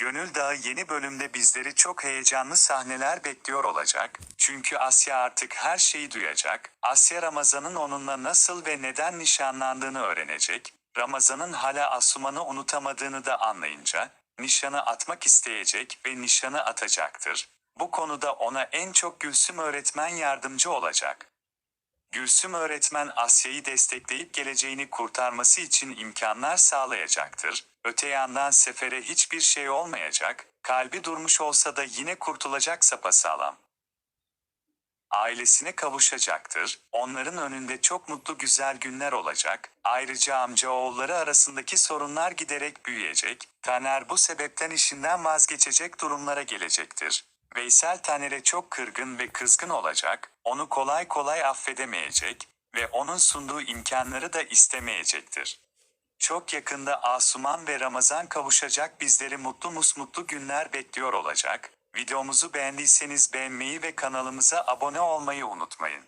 Gönül Dağı yeni bölümde bizleri çok heyecanlı sahneler bekliyor olacak. Çünkü Asya artık her şeyi duyacak. Asya Ramazan'ın onunla nasıl ve neden nişanlandığını öğrenecek. Ramazan'ın hala Asuman'ı unutamadığını da anlayınca nişanı atmak isteyecek ve nişanı atacaktır. Bu konuda ona en çok Gülsüm öğretmen yardımcı olacak. Gülsüm öğretmen Asya'yı destekleyip geleceğini kurtarması için imkanlar sağlayacaktır. Öte yandan Sefer'e hiçbir şey olmayacak, kalbi durmuş olsa da yine kurtulacak sapasağlam. Ailesine kavuşacaktır, onların önünde çok mutlu güzel günler olacak, ayrıca amca oğulları arasındaki sorunlar giderek büyüyecek, Taner bu sebepten işinden vazgeçecek durumlara gelecektir. Veysel Taner'e çok kırgın ve kızgın olacak, onu kolay kolay affedemeyecek ve onun sunduğu imkanları da istemeyecektir. Çok yakında Asuman ve Ramazan kavuşacak bizleri mutlu musmutlu günler bekliyor olacak. Videomuzu beğendiyseniz beğenmeyi ve kanalımıza abone olmayı unutmayın.